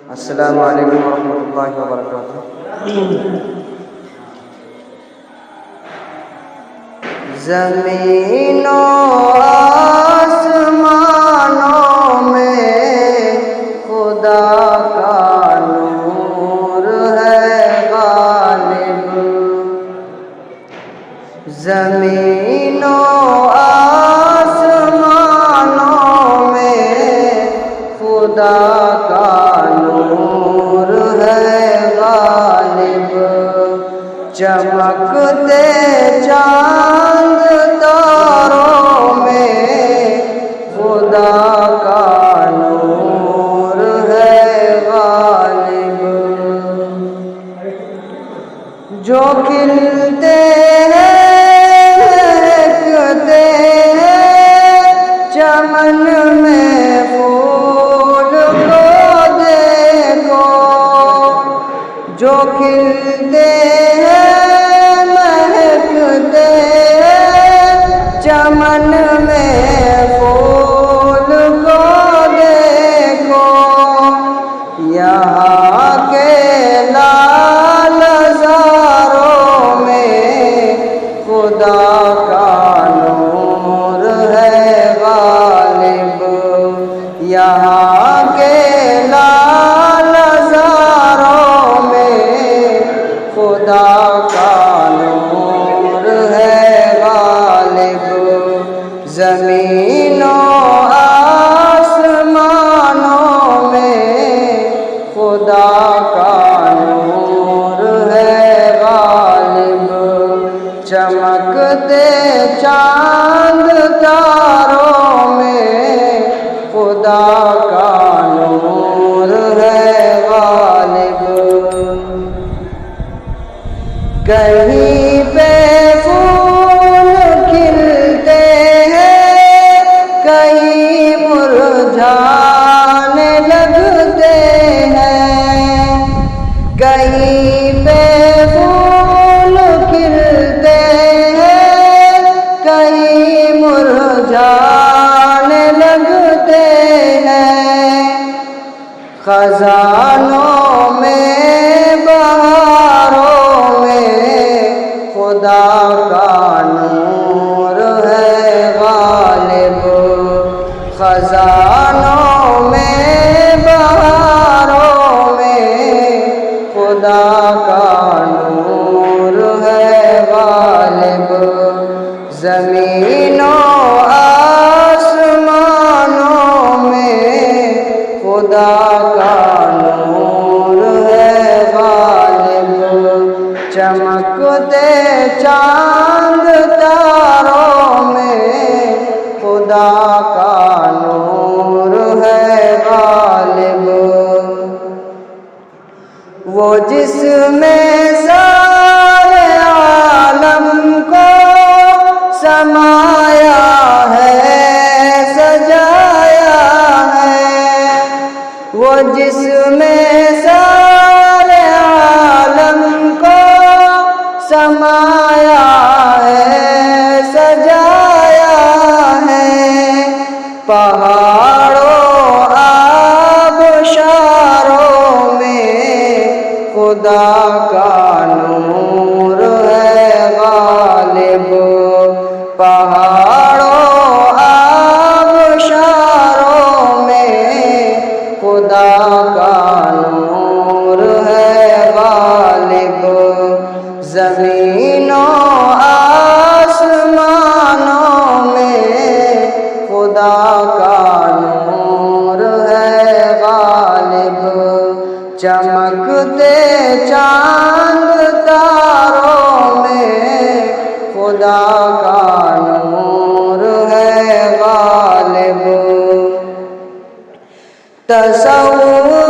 अस्सलाम वालेकुम वरहमतुल्लाहि वबरकातुह जमीनों आसमानों में खुदा का नूर है गालिब जमीनों चमकते चाँद तारों में खुदा का नूर है गालिब। जो खिलते हैं हैं, चमन में फूल को देखो। जो खिलते चमन में फूल को देखो। यहाँ কান खजानों में बहारों में खुदा का नूर है गालिब। खजानों चाँद तारों में खुदा का नूर है गालिब। वो जिसमें सारे आलम को समाया जमीनों आसमानों में खुदा का नूर है गालिब चमकते चांद तारों में खुदा का नूर है गालिब तसव्वुर